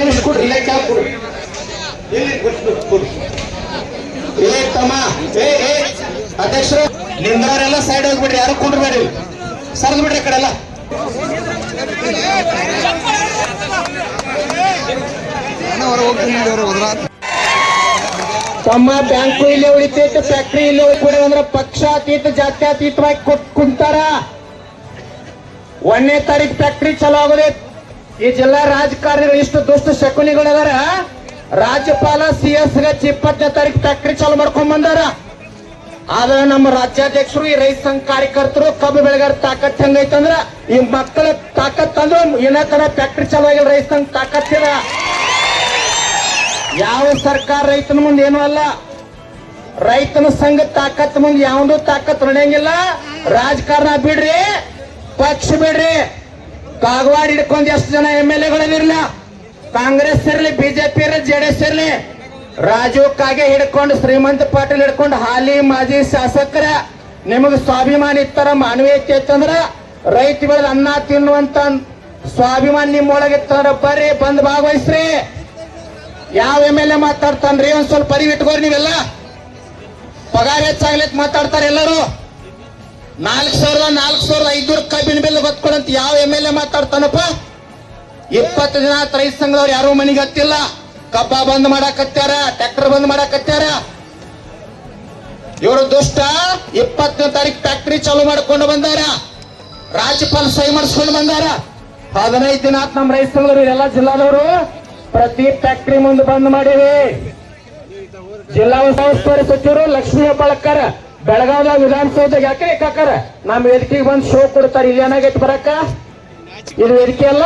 ನಿಮಿಷ ಕೊಡ್ರಿ ಇಲ್ಲ ಕೊಡ್ರಿ. ಏ ಏ ನಿಂದವರೆಲ್ಲ ಸೈಡ್ ಹೋಗ್ಬಿಡ್ರಿ, ಯಾರು ಕುಂಡ್ರಬೇಡಿ ಸರ್ದ್ ಬಿಡ್ರಿ ಆ ಕಡೆ ಎಲ್ಲ. ತಮ್ಮ ಬ್ಯಾಂಕು ಇಲ್ಲಿ ಉಳಿತೈತೆ ಫ್ಯಾಕ್ಟ್ರಿ ಇಲ್ಲಿ ಉಳಿಬಿಡಿ ಅಂದ್ರೆ ಪಕ್ಷಾತೀತ, ಜಾತ್ಯತೀತವಾಗಿ ಕುಂತಾರ. ಒಂದನೇ ತಾರೀಕು ಫ್ಯಾಕ್ಟ್ರಿ ಚಲೋ ಆಗೋದೇ ಈ ಜಿಲ್ಲಾ ರಾಜಕಾರಣಿಗಳು ಇಷ್ಟು ದುಷ್ಟ ಶಕುನಿಗಳು ಅದಾರ ರಾಜ್ಯಪಾಲ ಸಿ ಎಸ್ ಎಚ್ ಇಪ್ಪತ್ತನೇ ತಾರೀಕು ಫ್ಯಾಕ್ಟ್ರಿ ಚಾಲು ಮಾಡ್ಕೊಂಡ್ ಬಂದಾರ. ಆದ್ರೆ ನಮ್ಮ ರಾಜ್ಯಾಧ್ಯಕ್ಷರು, ಈ ರೈತ ಸಂಘ ಕಾರ್ಯಕರ್ತರು ಕಬ್ಬು ಬೆಳೆಗಾರ ತಾಕತ್ ಹೆಂಗೈತಂದ್ರ ಈ ಮಕ್ಕಳ ತಾಕತ್ ಅಂದ್ರ ಏನ ತರ ಫ್ಯಾಕ್ಟ್ರಿ ಚಾಲು ಆಗಿಲ್ಲ ರೈತ ಸಂಘ ತಾಕತ್ತಿದ ಯಾವ ಸರ್ಕಾರ ರೈತನ ಮುಂದೆ ಏನೂ ಅಲ್ಲ. ರೈತನ ಸಂಘ ತಾಕತ್ ಮುಂದೆ ಯಾವ್ದು ತಾಕತ್ ನಡೆಯಂಗಿಲ್ಲ. ರಾಜಕಾರಣ ಬಿಡ್ರಿ, ಪಕ್ಷ ಬಿಡ್ರಿ. ಕಾಗವಾಡ ಹಿಡ್ಕೊಂಡ್ ಎಷ್ಟು ಜನ ಎಂ ಎಲ್ ಎಗಳಿರಲಿಲ್ಲ ಕಾಂಗ್ರೆಸ್ ಇರ್ಲಿ, ಬಿಜೆಪಿ ಇರ್ಲಿ ಎಸ್ ಇರಲಿ. ರಾಜೀವ್ ಕಾಗೆ ಹಿಡ್ಕೊಂಡು ಶ್ರೀಮಂತ ಪಾಟೀಲ್ ಹಿಡ್ಕೊಂಡು ಹಾಲಿ ಮಾಜಿ ಶಾಸಕರ ನಿಮಗೆ ಸ್ವಾಭಿಮಾನ ಇತ್ತರ ಮಾನವೀಯತೆ ಇತ್ತಂದ್ರ ರೈತ ಬೆಳೆದ ಅನ್ನ ತಿನ್ನುವಂತ ಸ್ವಾಭಿಮಾನ ನಿಮ್ಮೊಳಗಿತ್ತಂದ್ರ ಬರ್ರಿ, ಬಂದ್ ಭಾಗವಹಿಸ್ರಿ. ಯಾವ ಎಂ ಎಲ್ ಎ ಮಾತಾಡ್ತಾನ್ರಿ ಒಂದ್ ಸ್ವಲ್ಪ ಇಟ್ಕೋರಿ ನೀವೆಲ್ಲ. ಪಗಾರ ಹೆಚ್ಚಾಗ್ಲಿಕ್ಕೆ ಮಾತಾಡ್ತಾರೆ ಎಲ್ಲರೂ. ನಾಲ್ಕು ಸಾವಿರದ ನಾಲ್ಕು ಸಾವಿರದ ಐದ್ನೂರು ಕಬ್ಬಿನ ಗೊತ್ಕೊಡಂತ ಯಾವ ಎಂ ಎಲ್ ಎ ಮಾತಾಡ್ತಾನಪ್ಪ? ಇಪ್ಪತ್ತು ಜನ ರೈತ ಸಂಘದವ್ರು ಯಾರು ಮನೆಗೆ ಹತ್ತಿಲ್ಲ. ಕಬ್ಬ ಬಂದ್ ಮಾಡಾಕತ್ಯಾರ, ಟ್ರ್ಯಾಕ್ಟರ್ ಬಂದ್ ಮಾಡಾಕತ್ಯಾರ. ಇವರು ದುಷ್ಟ, ಇಪ್ಪತ್ತನೇ ತಾರೀಕು ಫ್ಯಾಕ್ಟ್ರಿ ಚಾಲೂ ಮಾಡ್ಕೊಂಡು ಬಂದಾರ. ರಾಜ್ಯಪಾಲ ಸಹಿ ಮಾಡಿಸ್ಕೊಂಡು ಬಂದಾರ. ಹದಿನೈದು ದಿನ ನಮ್ಮ ರೈತ ಸಂಘದವರು ಎಲ್ಲ ಜಿಲ್ಲಾದವರು. ಪ್ರತಿ ಫ್ಯಾಕ್ಟ್ರಿ ಮುಂದೆ ಬಂದ್ ಮಾಡಿವಿ. ಜಿಲ್ಲಾ ಉಸ್ತುವಾರಿ ಸಚಿವರು ಲಕ್ಷ್ಮೀ ಹೆಬ್ಬಾಳಕರ್ ಬೆಳಗಾವಿಯ ವಿಧಾನಸೌಧದಾಗ ಯಾಕೆ ಕಾಕರ ನಮ್ಮ ವೇದಿಕೆಗೆ ಬಂದು ಶೋ ಕೊಡ್ತಾರೆ, ಇಲ್ಲಿ ಏನಾಗೈತಿ ಬರಕ ಇದು ವೇದಿಕೆ ಅಲ್ಲ?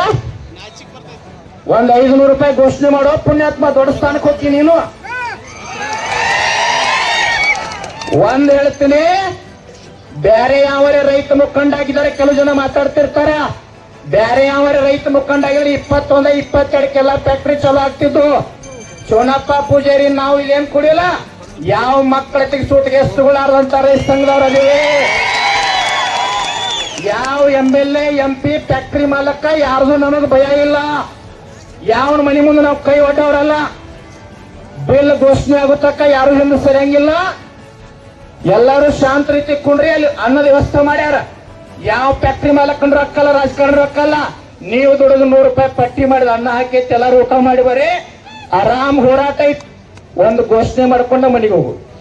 ಒಂದ್ ಐದುನೂರು ರೂಪಾಯಿ ಘೋಷಣೆ ಮಾಡೋ ಪುಣ್ಯಾತ್ಮ ದೊಡ್ಡ ಸ್ಥಾನಕ್ಕೆ ಹೋಗ್ತೀನಿ ನೀನು. ಒಂದ್ ಹೇಳ್ತೀನಿ ಬೇರೆ ಯಾವರೇ ರೈತ ಮುಖಂಡಾಗಿದ್ದಾರೆ, ಕೆಲವು ಜನ ಮಾತಾಡ್ತಿರ್ತಾರ. ಬೇರೆ ಯಾವರೇ ರೈತ ಮುಖಂಡಾಗಿದ್ರೆ ಇಪ್ಪತ್ತೊಂದ, ಇಪ್ಪತ್ತೆರಡಕ್ಕೆಲ್ಲ ಫ್ಯಾಕ್ಟ್ರಿ ಚಲೋ ಆಗ್ತಿದ್ದು. ಚೋನಪ್ಪ ಪೂಜಾರಿ, ನಾವು ಇಲ್ಲೇನ್ ಕುಡಿಯಲ್ಲ? ಯಾವ ಮಕ್ಕಳ ಸೂಟಿಗೆ ಎಷ್ಟುಗಳಾರ್ದಂತ ಈ ಸಂಘದವ್ರಲ್ಲಿ? ಯಾವ M L A M P factory ಮಾಲಕ ಯಾರದು ನಮಗ್ ಭಯ ಇಲ್ಲ. ಯಾವ ಮನೆ ಮುಂದೆ ನಾವು ಕೈ ಒಡ್ಡವ್ರಲ್ಲ ಬಿಲ್ ಘೋಷಣೆ ಆಗುತ್ತಕ್ಕ ಯಾರು ಹಿಂದೆ ಸರಿಯಂಗಿಲ್ಲ. ಎಲ್ಲರೂ ಶಾಂತ ರೀತಿ ಕುಂಡ್ರಿ, ಅಲ್ಲಿ ಅನ್ನದ ವ್ಯವಸ್ಥೆ ಮಾಡ್ಯಾರ. ಯಾವ ಫ್ಯಾಕ್ಟ್ರಿ ಮಾಲಕನ ರೊಕ್ಕಲ್ಲ ರಾಜಕಾರಣ ರೊಕ್ಕಲ್ಲ ನೀವು ದುಡಿದು ನೂರು ರೂಪಾಯಿ ಪಟ್ಟಿ ಮಾಡಿದ ಅನ್ನ ಹಾಕಿ ಎಲ್ಲರೂ ಊಟ ಮಾಡಿ ಬರ್ರಿ. ಆರಾಮ್ ಹೋರಾಟ ಐತಿ. ಒಂದು ಘೋಷಣೆ ಮಾಡ್ಕೊಂಡ ಮನೆಗೆ ಹೋಗು.